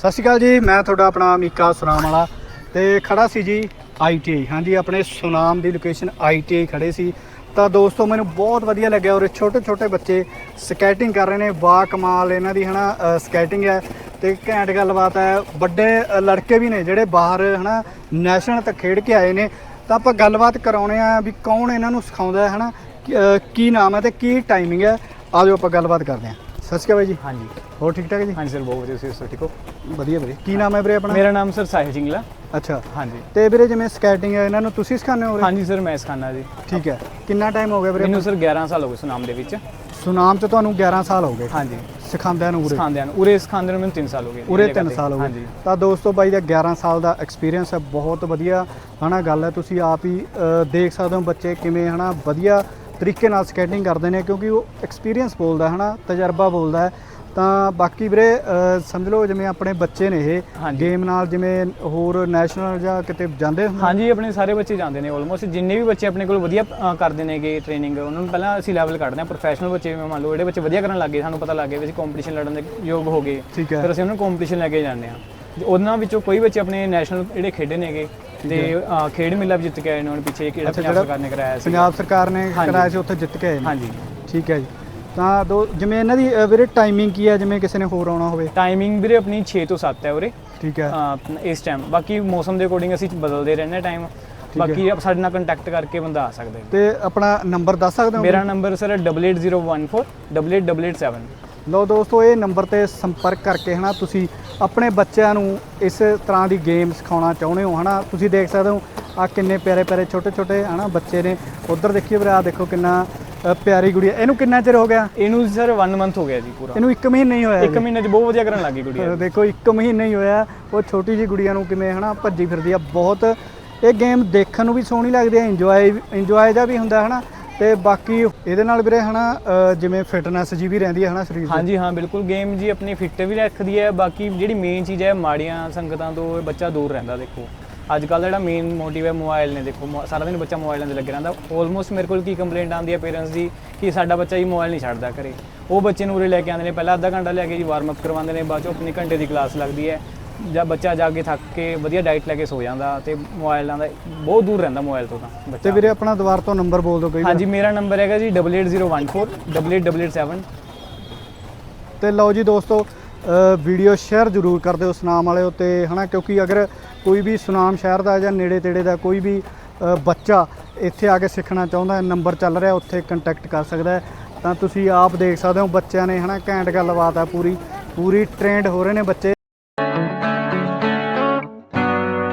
ਸਤਿ ਸ਼੍ਰੀ ਅਕਾਲ ਜੀ, ਮੈਂ ਤੁਹਾਡਾ ਆਪਣਾ ਮੀਕਾ ਸੁਨਾਮ ਵਾਲਾ ਤੇ ਖੜਾ ਸੀ ਜੀ ਆਈਟੀਆਈ ਹਾਂਜੀ, ਆਪਣੇ ਸੁਨਾਮ ਦੀ ਲੋਕੇਸ਼ਨ ਆਈਟੀਆਈ ਖੜੇ ਸੀ। ਤਾਂ ਦੋਸਤੋ, ਮੈਨੂੰ ਬਹੁਤ ਵਧੀਆ ਲੱਗਿਆ ਔਰ ਛੋਟੇ ਛੋਟੇ ਬੱਚੇ ਸਕੇਟਿੰਗ ਕਰ ਰਹੇ ਨੇ ਬਾ ਕਮਾਲ ਇਹਨਾਂ ਦੀ, ਹਨਾ ਸਕੇਟਿੰਗ ਹੈ ਤੇ ਘੈਂਟ ਗੱਲਬਾਤ ਹੈ। ਵੱਡੇ ਲੜਕੇ ਵੀ ਨੇ ਜਿਹੜੇ ਬਾਹਰ, ਹਨਾ ਨੈਸ਼ਨਲ ਤੱਕ ਖੇਡ ਕੇ ਆਏ ਨੇ। ਤਾਂ ਆਪਾਂ ਗੱਲਬਾਤ ਕਰਾਉਣੇ ਆ ਵੀ ਕੌਣ ਇਹਨਾਂ ਨੂੰ ਸਿਖਾਉਂਦਾ ਹੈ, ਹਨਾ, ਕੀ- ਕੀ ਨਾਮ ਹੈ ਤੇ ਕੀ ਟਾਈਮਿੰਗ ਹੈ। ਆਜੋ ਆਪਾਂ ਗੱਲਬਾਤ ਕਰਦੇ ਹਾਂ। ਸਤਿ ਸ਼੍ਰੀ ਅਕਾਲ ਬਾਈ ਜੀ। ਹਾਂਜੀ। ਹੋਰ ਠੀਕ ਠਾਕ ਜੀ? ਹਾਂਜੀ ਸਰ ਬਹੁਤ ਵਧੀਆ ਤੁਸੀਂ ਦੱਸੋ ਠੀਕ ਹੋ? ਵਧੀਆ ਵੀਰੇ। ਕੀ ਨਾਮ ਹੈ ਵੀਰੇ ਆਪਣਾ? ਮੇਰਾ ਨਾਮ ਸਰ ਸਾਹਿਲ ਸਿੰਘਲਾ ਅੱਛਾ। ਹਾਂਜੀ। ਤੇ ਵੀਰੇ ਜਿਵੇਂ ਸਕੇਟਿੰਗ ਹੈ ਇਹਨਾਂ ਨੂੰ ਤੁਸੀਂ ਸਿਖਾਉਂਦੇ ਹੋ ਹਾਂਜੀ ਸਰ ਮੈਂ ਸਿਖਾਉਂਦਾ ਜੀ। ਠੀਕ ਹੈ। ਕਿੰਨਾ ਟਾਈਮ ਹੋ ਗਿਆ ਵੀਰੇ? ਮੈਨੂੰ ਸਰ 11 ਸਾਲ ਹੋ ਗਏ ਸੁਨਾਮ ਦੇ ਵਿੱਚ। ਸੁਨਾਮ ਚ ਤੁਹਾਨੂੰ 11 ਸਾਲ ਹੋ ਗਏ। ਹਾਂਜੀ। ਸਿਖਾਉਂਦਿਆਂ ਨੂੰ ਉਰੇ? ਸਿਖਾਉਂਦੇ ਹਨ ਉਰੇ ਸਿਖਾਉਂਦੇ ਨੂੰ ਮੈਨੂੰ 3 ਸਾਲ ਹੋ ਗਏ। ਉਰੇ ਇਹ ਜਗ੍ਹਾ 3 ਤੇ। ਸਾਲ ਹੋ ਗਏ। ਤਾਂ ਦੋਸਤੋ ਬਾਈ ਦਾ 11 ਸਾਲ ਦਾ ਐਕਸਪੀਰੀਅੰਸ ਹੈ। ਬਹੁਤ ਵਧੀਆ ਹਨਾ ਗੱਲ ਹੈ। ਤੁਸੀਂ ਆਪ ਹੀ ਦੇਖ ਸਕਦੇ ਹੋ ਬੱਚੇ ਕਿਵੇਂ ਹਨਾ ਵਧੀਆ ਤਰੀਕੇ ਨਾਲ ਸਕੇਟਿੰਗ ਕਰਦੇ ਨੇ ਕਿਉਂਕਿ ਉਹ ਐਕਸਪੀਰੀਅੰਸ ਬੋਲਦਾ ਹੈ ਹਨਾ ਤਜਰਬਾ ਬੋਲਦਾ ਹੈ। ਤਾਂ ਬਾਕੀ ਵੀਰੇ ਸਮਝ ਲਓ ਜਿਵੇਂ ਆਪਣੇ ਬੱਚੇ ਨੇ ਇਹ। ਗੇਮ ਨਾਲ ਜਿਵੇਂ ਹੋਰ ਨੈਸ਼ਨਲ ਜਾਂ ਕਿਤੇ ਜਾਂਦੇ ਹੁੰਦੇ? ਹਾਂਜੀ ਆਪਣੇ ਸਾਰੇ ਬੱਚੇ ਜਾਂਦੇ ਨੇ ਆਲਮੋਸਟ ਜਿੰਨੇ ਵੀ ਬੱਚੇ ਆਪਣੇ ਕੋਲ ਵਧੀਆ ਕਰਦੇ ਨੇਗੇ ਟ੍ਰੇਨਿੰਗ ਉਹਨਾਂ ਨੂੰ ਪਹਿਲਾਂ ਅਸੀਂ ਲੈਵਲ ਕੱਢਦੇ ਹਾਂ। ਪ੍ਰੋਫੈਸ਼ਨਲ ਬੱਚੇ ਜਿਵੇਂ ਮੰਨ ਲਓ ਜਿਹੜੇ ਬੱਚੇ ਵਧੀਆ ਕਰਨ ਲੱਗ ਗਏ ਸਾਨੂੰ ਪਤਾ ਲੱਗ ਗਿਆ ਵੀ ਅਸੀਂ ਕੰਪੀਟੀਸ਼ਨ ਲੜਨ ਦੇ ਯੋਗ ਹੋ ਗਏ। ਫਿਰ ਅਸੀਂ ਉਹਨਾਂ ਨੂੰ ਕੰਪੀਟੀਸ਼ਨ ਲੈ ਕੇ ਜਾਂਦੇ ਹਾਂ। ਤੇ ਉਹਨਾਂ ਵਿੱਚੋਂ ਕੋਈ ਬੱਚੇ ਆਪਣੇ ਨੈਸ਼ਨਲ ਜਿਹੜੇ ਖੇਡੇ ਨੇਗੇ ਤੇ ਅ, ਖੇਡ ਮੇਲਾ ਵੀ ਜਿੱਤ ਕੇ ਆਏ ਨੇ ਹੁਣ ਪਿੱਛੇ ਕਿਹੜਾ ਅੱਛਾ, ਪੰਜਾਬ ਜਿਹੜਾ ਸਰਕਾਰ ਨੇ ਕਰਾਇਆ ਸੀ। ਪੰਜਾਬ ਸਰਕਾਰ ਨੇ ਹਾਂਜੀ। ਕਰਾਇਆ ਸੀ ਉੱਥੇ ਜਿੱਤ ਕੇ ਆਏ ਨੇ। ਹਾਂਜੀ। ਠੀਕ ਹੈ ਜੀ। ਤਾਂ ਦੋ ਜਿਵੇਂ ਇਹਨਾਂ ਦੀ ਅ, ਵੀਰੇ ਟਾਈਮਿੰਗ ਕੀ ਹੈ? ਜਿਵੇਂ ਕਿਸੇ ਨੇ ਹੋਰ ਆਉਣਾ ਹੋਵੇ। ਟਾਈਮਿੰਗ ਵੀਰੇ ਆਪਣੀ 6 ਤੋਂ 7 ਹੈ ਉਰੇ। ਠੀਕ ਹੈ। ਅਹ ਇਸ ਟਾਈਮ ਬਾਕੀ ਮੌਸਮ ਦੇ ਅਕੋਰਡਿੰਗ ਅਸੀਂ ਬਦਲਦੇ ਰਹਿੰਦੇ ਟਾਈਮ ਬਾਕੀ ਆਪ ਸਾਡੇ ਨਾਲ ਕੰਟੈਕਟ ਕਰਕੇ ਬੰਦਾ ਆ ਸਕਦਾ ਹੈ। ਤੇ ਆਪਣਾ ਨੰਬਰ ਦੱਸ ਸਕਦੇ ਹੋ ਮੇਰਾ ਨੰਬਰ ਸਰ 88014 88887 ਲਓ ਦੋਸਤੋ ਇਹ ਨੰਬਰ ਤੇ ਸੰਪਰਕ ਕਰਕੇ ਹਨਾ ਤੁਸੀਂ ਆਪਣੇ ਬੱਚਿਆਂ ਨੂੰ ਇਸ ਤਰ੍ਹਾਂ ਦੀ ਗੇਮ ਸਿਖਾਉਣਾ ਚਾਹੁੰਦੇ ਹੋ ਹਨਾ? ਤੁਸੀਂ ਦੇਖ ਸਕਦੇ ਹੋ ਆ ਕਿੰਨੇ ਪਿਆਰੇ ਪਿਆਰੇ ਛੋਟੇ ਛੋਟੇ ਹਨਾ ਬੱਚੇ ਨੇ। ਉਧਰ ਦੇਖੀਏ ਵੀਰੇ ਆ ਦੇਖੋ ਕਿੰਨਾ ਅ, ਪਿਆਰੀ ਗੁੜੀਆ। ਇਹਨੂੰ ਕਿੰਨਾ ਚਿਰ ਹੋ ਗਿਆ? ਇਹਨੂੰ ਸਰ 1 ਮੰਥ ਹੋ ਗਿਆ ਜੀ ਪੂਰਾ। ਇਹਨੂੰ 1 ਮਹੀਨਾ ਹੀ ਹੋਇਆ ਇੱਕ ਮਹੀਨੇ 'ਚ ਬਹੁਤ ਵਧੀਆ ਕਰਨ ਲੱਗੀ। ਗੁੜੀਆ। ਦੇਖੋ 1 ਮਹੀਨਾ ਹੀ ਹੋਇਆ। ਉਹ ਛੋਟੀ ਜੀ ਗੁੜੀਆ ਨੂੰ ਕਿਵੇਂ ਹਨਾ ਭੱਜੀ ਫਿਰਦੀ ਆ। ਬਹੁਤ ਇਹ ਗੇਮ ਦੇਖਣ ਨੂੰ ਵੀ ਸੋਹਣੀ ਲੱਗਦੀ ਹੈ ਇੰਜੋਏ ਇੰਜੋਏ ਦਾ ਵੀ ਹੁੰਦਾ ਹਨਾ। ਤੇ ਬਾਕੀ ਇਹਦੇ ਨਾਲ ਵੀਰੇ ਹਨਾ ਅ, ਜਿਵੇਂ ਫਿਟਨੈਸ ਜੀ ਵੀ ਰਹਿੰਦੀ ਹੈ ਹਨਾ ਸਰੀਰ ਦੀ। ਹਾਂਜੀ ਹਾਂ ਬਿਲਕੁਲ ਗੇਮ ਜੀ ਆਪਣੀ ਫਿੱਟ ਵੀ ਰੱਖਦੀ ਹੈ। ਬਾਕੀ ਜਿਹੜੀ ਮੇਨ ਚੀਜ਼ ਹੈ ਮਾੜੀਆਂ ਸੰਗਤਾਂ ਤੋਂ ਇਹ ਬੱਚਾ ਦੂਰ ਰਹਿੰਦਾ ਦੇਖੋ। ਅੱਜ ਕੱਲ੍ਹ ਦਾ ਜਿਹੜਾ ਮੇਨ ਮੋਟਿਵ ਹੈ ਮੋਬਾਈਲ ਨੇ ਦੇਖੋ ਸਾਰਾ ਦਿਨ ਬੱਚਾ ਮੋਬਾਈਲਾਂ ਦੇ ਲੱਗਿਆ ਰਹਿੰਦਾ। ਆਲਮੋਸਟ ਮੇਰੇ ਕੋਲ ਕੀ ਕੰਪਲੇਂਟ ਆਉਂਦੀ ਹੈ ਪੇਰੈਂਟਸ ਦੀ ਕਿ ਸਾਡਾ ਬੱਚਾ ਹੀ ਮੋਬਾਈਲ ਨਹੀਂ ਛੱਡਦਾ ਘਰੇ। ਉਹ ਬੱਚੇ ਨੂੰ ਉਰੇ ਲੈ ਕੇ ਆਉਂਦੇ ਨੇ ਪਹਿਲਾਂ ਅੱਧਾ ਘੰਟਾ ਲੈ ਕੇ ਜੀ ਵਾਰਮ ਅਪ ਕਰਵਾਉਂਦੇ ਨੇ ਬਾਅਦ ਚੋਂ ਆਪਣੀ ਘੰਟੇ ਦੀ ਕਲਾਸ ਲੱਗਦੀ ਹੈ। ਜਾਂ ਬੱਚਾ ਜਾ ਕੇ ਥੱਕ ਕੇ ਵਧੀਆ ਡਾਈਟ ਲੈ ਕੇ ਸੋ ਜਾਂਦਾ ਤੇ ਮੋਬਾਈਲਾਂ ਦਾ ਬਹੁਤ ਦੂਰ ਰਹਿੰਦਾ ਮੋਬਾਈਲ ਤੋਂ ਤਾਂ ਤੇ ਬੱਚਾ ਵੀਰੇ ਆਪਣਾ ਦੁਬਾਰਾ ਤੋਂ ਨੰਬਰ ਬੋਲ ਦਿਓ ਕਈ ਵਾਰ। ਹਾਂਜੀ ਮੇਰਾ ਨੰਬਰ ਹੈਗਾ ਜੀ 88014 88887 ਤੇ ਲਓ ਜੀ ਦੋਸਤੋ ਅ, ਵੀਡੀਓ ਸ਼ੇਅਰ ਜ਼ਰੂਰ ਕਰ ਦਿਓ ਸੁਨਾਮ ਵਾਲਿਓ ਤੇ ਹਨਾ ਕਿਉਂਕਿ ਅਗਰ ਕੋਈ ਵੀ ਸੁਨਾਮ ਸ਼ਹਿਰ ਦਾ ਜਾਂ ਨੇੜੇ ਤੇੜੇ ਦਾ ਕੋਈ ਵੀ ਅ, ਬੱਚਾ ਇੱਥੇ ਆ ਕੇ ਸਿੱਖਣਾ ਚਾਹੁੰਦਾ ਹੈ ਨੰਬਰ ਚੱਲ ਰਿਹਾ ਉੱਥੇ ਕੰਟੈਕਟ ਕਰ ਸਕਦਾ ਹੈ। ਤਾਂ ਤੁਸੀਂ ਆਪ ਦੇਖ ਸਕਦੇ ਹੋ ਬੱਚਿਆਂ ਨੇ ਹਨਾ ਘੈਂਟ ਗੱਲਬਾਤ ਆ ਪੂਰੀ ਪੂਰੀ ਟ੍ਰੇਨਡ ਹੋ ਰਹੇ ਨੇ ਬੱਚੇ।